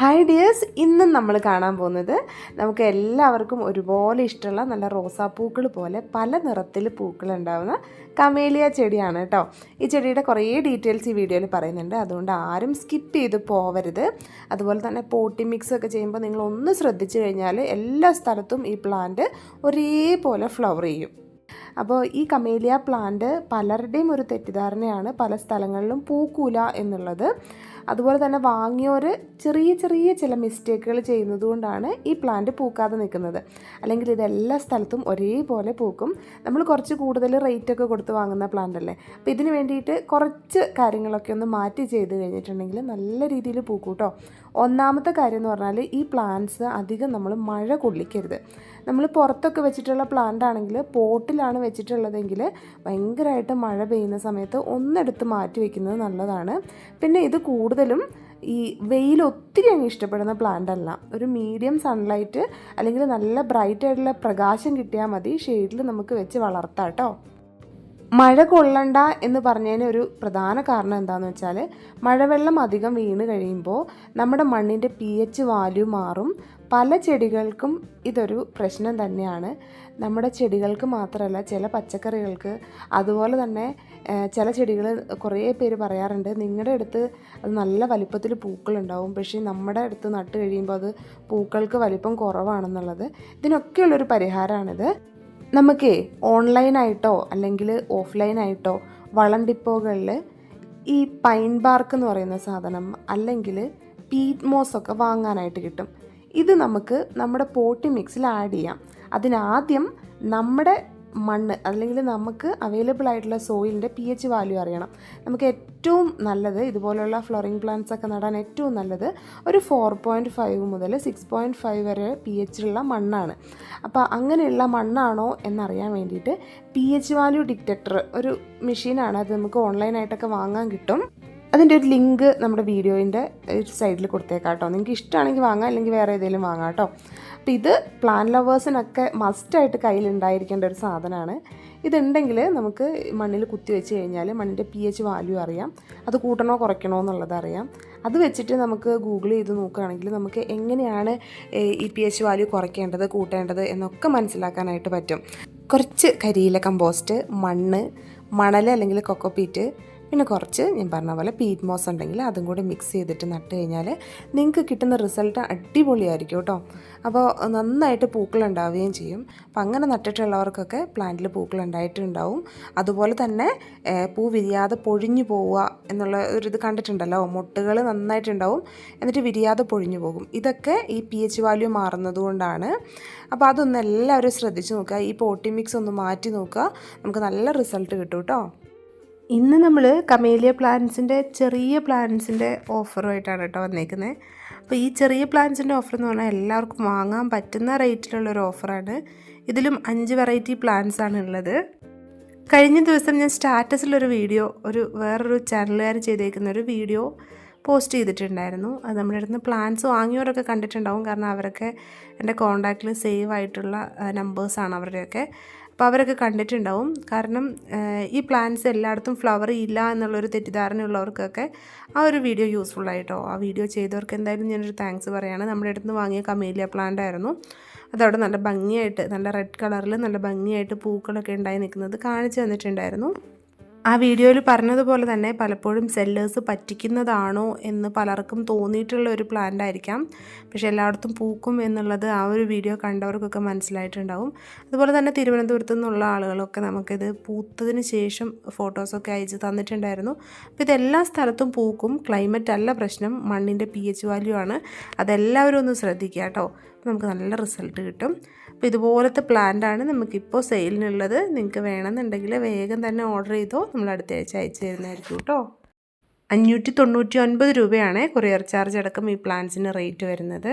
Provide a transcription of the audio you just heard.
Hi dears ഇന്നും നമ്മൾ കാണാൻ പോകുന്നത് നമുക്ക് എല്ലാവർക്കും ഒരുപോലെ ഇഷ്ടമുള്ള നല്ല റോസാപ്പൂക്കൾ പോലെ പല നിറത്തിൽ പൂക്കൾ ഉണ്ടാകുന്ന കമേലിയ ചെടിയാണ് കേട്ടോ. ഈ ചെടിയുടെ കുറേ ഡീറ്റെയിൽസ് ഈ വീഡിയോയിൽ പറയുന്നുണ്ട്. അതുകൊണ്ട് ആരും സ്കിപ്പ് ചെയ്ത് പോവരുത്. അതുപോലെ തന്നെ പോട്ടി മിക്സ് ഒക്കെ ചെയ്യുമ്പോൾ നിങ്ങൾ ഒന്ന് ശ്രദ്ധിച്ചു കഴിഞ്ഞാൽ എല്ലാ സ്ഥലത്തും ഈ പ്ലാന്റ് ഒരേപോലെ ഫ്ലവർ ചെയ്യും. അപ്പോൾ ഈ കമേലിയ പ്ലാന്റ് പലരുടെയും ഒരു തെറ്റിദ്ധാരണയാണ്. പല സ്ഥലങ്ങളിലും പൂക്കൂല എന്നുള്ളത്. അതുപോലെ തന്നെ വാങ്ങിയവർ ചെറിയ ചെറിയ ചില മിസ്റ്റേക്കുകൾ ചെയ്യുന്നത് കൊണ്ടാണ് ഈ പ്ലാന്റ് പൂക്കാതെ നിൽക്കുന്നത്. അല്ലെങ്കിൽ ഇതെല്ലാ സ്ഥലത്തും ഒരേപോലെ പൂക്കും. നമ്മൾ കുറച്ച് കൂടുതൽ റേറ്റ് ഒക്കെ കൊടുത്ത് വാങ്ങുന്ന പ്ലാന്റ് അല്ലേ? അപ്പോൾ ഇതിന് വേണ്ടിയിട്ട് കുറച്ച് കാര്യങ്ങളൊക്കെ ഒന്ന് മാറ്റി ചെയ്ത് കഴിഞ്ഞിട്ടുണ്ടെങ്കിൽ നല്ല രീതിയിൽ പൂക്കൂട്ടോ കേട്ടോ ഒന്നാമത്തെ കാര്യം എന്ന് പറഞ്ഞാൽ ഈ പ്ലാന്റ്സ് അധികം നമ്മൾ മഴ കൊള്ളിക്കരുത്. നമ്മൾ പുറത്തൊക്കെ വെച്ചിട്ടുള്ള പ്ലാന്റ് ആണെങ്കിൽ പോട്ടിലാണ് വെച്ചിട്ടുള്ളതെങ്കിൽ ഭയങ്കരമായിട്ട് മഴ പെയ്യുന്ന സമയത്ത് ഒന്നെടുത്ത് മാറ്റി വെക്കുന്നത് നല്ലതാണ്. പിന്നെ ഇത് കൂടുതലും ഈ വെയിൽ ഒത്തിരി അങ്ങ് ഇഷ്ടപ്പെടുന്ന പ്ലാന്റ് അല്ല. ഒരു മീഡിയം സൺലൈറ്റ് അല്ലെങ്കിൽ നല്ല ബ്രൈറ്റ് ആയിട്ടുള്ള പ്രകാശം കിട്ടിയാൽ മതി. ഷെയ്ഡിൽ നമുക്ക് വെച്ച് വളർത്താം കേട്ടോ മഴ കൊള്ളണ്ട എന്ന് പറഞ്ഞതിന് ഒരു പ്രധാന കാരണം എന്താണെന്ന് വെച്ചാൽ മഴവെള്ളം അധികം വീണ് കഴിയുമ്പോൾ നമ്മുടെ മണ്ണിന്റെ പി എച്ച് വാല്യൂ മാറും. പല ചെടികൾക്കും ഇതൊരു പ്രശ്നം തന്നെയാണ്. നമ്മുടെ ചെടികൾക്ക് മാത്രമല്ല ചില പച്ചക്കറികൾക്ക് അതുപോലെ തന്നെ ചില ചെടികൾ കുറേ പേര് പറയാറുണ്ട് നിങ്ങളുടെ അടുത്ത് അത് നല്ല വലിപ്പത്തിൽ പൂക്കളുണ്ടാവും പക്ഷേ നമ്മുടെ അടുത്ത് നട്ട് കഴിയുമ്പോൾ അത് പൂക്കൾക്ക് വലിപ്പം കുറവാണെന്നുള്ളത്. ഇതിനൊക്കെയുള്ളൊരു പരിഹാരമാണിത് നമുക്ക് ഓൺലൈനായിട്ടോ അല്ലെങ്കിൽ ഓഫ്ലൈനായിട്ടോ വളം ഡിപ്പോകളിൽ ഈ പൈൻ ബാർക്ക് എന്ന് പറയുന്ന സാധനം അല്ലെങ്കിൽ പീറ്റ് മോസ് ഒക്കെ വാങ്ങാനായിട്ട് കിട്ടും. ഇത് നമുക്ക് നമ്മുടെ പോട്ടി മിക്സിൽ ആഡ് ചെയ്യാം. അതിനാദ്യം നമ്മുടെ മണ്ണ് അല്ലെങ്കിൽ നമുക്ക് അവൈലബിൾ ആയിട്ടുള്ള സോയിലിന്റെ പി എച്ച് വാല്യൂ അറിയണം. നമുക്ക് ഏറ്റവും നല്ലത് ഇതുപോലെയുള്ള ഫ്ലോറിംഗ് പ്ലാന്റ്സ് ഒക്കെ നടാൻ ഏറ്റവും നല്ലത് ഒരു ഫോർ പോയിന്റ് ഫൈവ് മുതൽ സിക്സ് പോയിന്റ് ഫൈവ് വരെ പി ഉള്ള മണ്ണാണ്. അപ്പോൾ അങ്ങനെയുള്ള മണ്ണാണോ എന്നറിയാൻ വേണ്ടിയിട്ട് പി എച്ച് വാല്യൂ ഡിറ്റക്ടർ ഒരു മെഷീനാണ് അത് നമുക്ക് ഓൺലൈനായിട്ടൊക്കെ വാങ്ങാൻ കിട്ടും. അതിന്റെ ഒരു ലിങ്ക് നമ്മുടെ വീഡിയോയിന്റെ സൈഡിൽ കൊടുത്തേക്കാം കേട്ടോ. നിങ്ങൾക്ക് ഇഷ്ടമാണെങ്കിൽ വാങ്ങാം അല്ലെങ്കിൽ വേറെ ഏതെങ്കിലും വാങ്ങാം കേട്ടോ. അപ്പോൾ ഇത് പ്ലാൻ ലവേഴ്സിനൊക്കെ മസ്റ്റായിട്ട് കയ്യിൽ ഉണ്ടായിരിക്കേണ്ട ഒരു സാധനമാണ്. ഇതുണ്ടെങ്കിൽ നമുക്ക് മണ്ണിൽ കുത്തി വെച്ച് കഴിഞ്ഞാൽ മണ്ണിന്റെ പി എച്ച് വാല്യൂ അറിയാം. അത് കൂട്ടണോ കുറയ്ക്കണോ എന്നുള്ളത് അറിയാം. അത് വെച്ചിട്ട് നമുക്ക് ഗൂഗിൾ ചെയ്ത് നോക്കുകയാണെങ്കിൽ നമുക്ക് എങ്ങനെയാണ് ഈ പി എച്ച് വാല്യൂ കുറയ്ക്കേണ്ടത് കൂട്ടേണ്ടത് എന്നൊക്കെ മനസ്സിലാക്കാനായിട്ട് പറ്റും. കുറച്ച് കരിയില കമ്പോസ്റ്റ് മണ്ണ് മണൽ അല്ലെങ്കിൽ കൊക്കോപ്പീറ്റ് പിന്നെ കുറച്ച് ഞാൻ പറഞ്ഞ പോലെ പീറ്റ് മോസ് ഉണ്ടെങ്കിൽ അതും കൂടി മിക്സ് ചെയ്തിട്ട് നട്ട് കഴിഞ്ഞാൽ നിങ്ങൾക്ക് കിട്ടുന്ന റിസൾട്ട് അടിപൊളിയായിരിക്കും കേട്ടോ. അപ്പോൾ നന്നായിട്ട് പൂക്കളുണ്ടാവുകയും ചെയ്യും. അപ്പോൾ അങ്ങനെ നട്ടിട്ടുള്ളവർക്കൊക്കെ പ്ലാന്റിൽ പൂക്കൾ ഉണ്ടായിട്ടുണ്ടാവും. അതുപോലെ തന്നെ പൂ വിരിയാതെ പൊഴിഞ്ഞു പോവുക എന്നുള്ള ഒരു ഇത് കണ്ടിട്ടുണ്ടല്ലോ. മുട്ടുകൾ നന്നായിട്ടുണ്ടാവും എന്നിട്ട് വിരിയാതെ പൊഴിഞ്ഞു പോകും. ഇതൊക്കെ ഈ പി എച്ച് വാല്യൂ മാറുന്നതുകൊണ്ടാണ് അപ്പോൾ അതൊന്ന് എല്ലാവരും ശ്രദ്ധിച്ച് നോക്കുക. ഈ പോട്ടി മിക്സ് ഒന്ന് മാറ്റി നോക്കുക. നമുക്ക് നല്ല റിസൾട്ട് കിട്ടും കേട്ടോ. ഇന്ന് നമ്മൾ കമേലിയ പ്ലാന്റ്സിന്റെ ചെറിയ പ്ലാന്റ്സിന്റെ ഓഫറുമായിട്ടാണ് കേട്ടോ വന്നേക്കുന്നത് അപ്പോൾ ഈ ചെറിയ പ്ലാന്റ്സിന്റെ ഓഫർ എന്ന് പറഞ്ഞാൽ എല്ലാവർക്കും വാങ്ങാൻ പറ്റുന്ന റേറ്റിലുള്ള ഒരു ഓഫറാണ്. ഇതിലും അഞ്ച് വെറൈറ്റി പ്ലാന്റ്സ് ആണ് ഉള്ളത്. കഴിഞ്ഞ ദിവസം ഞാൻ സ്റ്റാറ്റസിലൊരു വീഡിയോ ഒരു വേറൊരു ചാനലുകാർ ചെയ്തേക്കുന്ന ഒരു വീഡിയോ പോസ്റ്റ് ചെയ്തിട്ടുണ്ടായിരുന്നു. അത് നമ്മുടെ അടുത്ത് പ്ലാൻസ് വാങ്ങിയവരൊക്കെ കണ്ടിട്ടുണ്ടാവും. കാരണം അവരൊക്കെ എന്റെ കോൺടാക്റ്റിൽ സേവ് ആയിട്ടുള്ള നമ്പേഴ്സാണ് അവരുടെയൊക്കെ. അപ്പോൾ അവരൊക്കെ കണ്ടിട്ടുണ്ടാവും. കാരണം ഈ പ്ലാന്റ്സ് എല്ലായിടത്തും ഫ്ലവർ ഇല്ല എന്നുള്ളൊരു തെറ്റിദ്ധാരണയുള്ളവർക്കൊക്കെ ആ ഒരു വീഡിയോ യൂസ്ഫുൾ ആയിട്ടോ. ആ വീഡിയോ ചെയ്തവർക്ക് എന്തായാലും ഞാനൊരു താങ്ക്സ് പറയുകയാണ് നമ്മുടെ അടുത്ത് വാങ്ങിയ കമേലിയ പ്ലാന്റ് ആയിരുന്നു. അതവിടെ നല്ല ഭംഗിയായിട്ട് നല്ല റെഡ് കളറിൽ നല്ല ഭംഗിയായിട്ട് പൂക്കളൊക്കെ ഉണ്ടായി നിൽക്കുന്നത് കാണിച്ചു തന്നിട്ടുണ്ടായിരുന്നു. ആ വീഡിയോയിൽ പറഞ്ഞതുപോലെ തന്നെ പലപ്പോഴും സെല്ലേഴ്സ് പറ്റിക്കുന്നതാണോ എന്ന് പലർക്കും തോന്നിയിട്ടുള്ള ഒരു പ്ലാന്റ് ആയിരിക്കാം. പക്ഷെ എല്ലായിടത്തും പൂക്കും എന്നുള്ളത് ആ ഒരു വീഡിയോ കണ്ടവർക്കൊക്കെ മനസ്സിലായിട്ടുണ്ടാവും. അതുപോലെ തന്നെ തിരുവനന്തപുരത്തു നിന്നുള്ള ആളുകളൊക്കെ നമുക്കിത് പൂത്തതിന് ശേഷം ഫോട്ടോസൊക്കെ അയച്ച് തന്നിട്ടുണ്ടായിരുന്നു. അപ്പോൾ ഇതെല്ലാ സ്ഥലത്തും പൂക്കും ക്ലൈമറ്റ് അല്ല പ്രശ്നം മണ്ണിന്റെ പി എച്ച് വാല്യൂ ആണ്. അതെല്ലാവരും ഒന്ന് ശ്രദ്ധിക്കുക കേട്ടോ. നമുക്ക് നല്ല റിസൾട്ട് കിട്ടും. അപ്പോൾ ഇതുപോലത്തെ പ്ലാന്റാണ് നമുക്കിപ്പോൾ സെയിലിനുള്ളത് നിങ്ങൾക്ക് വേണമെന്നുണ്ടെങ്കിൽ വേഗം തന്നെ ഓർഡർ ചെയ്തോ. നമ്മൾ അടുത്ത ആഴ്ച അയച്ചു തരുന്നതായിരിക്കും കേട്ടോ. അഞ്ഞൂറ്റി തൊണ്ണൂറ്റി ഒൻപത് രൂപയാണ് കൊറിയർ ചാർജ് അടക്കം ഈ പ്ലാന്റ്സിന് റേറ്റ് വരുന്നത്.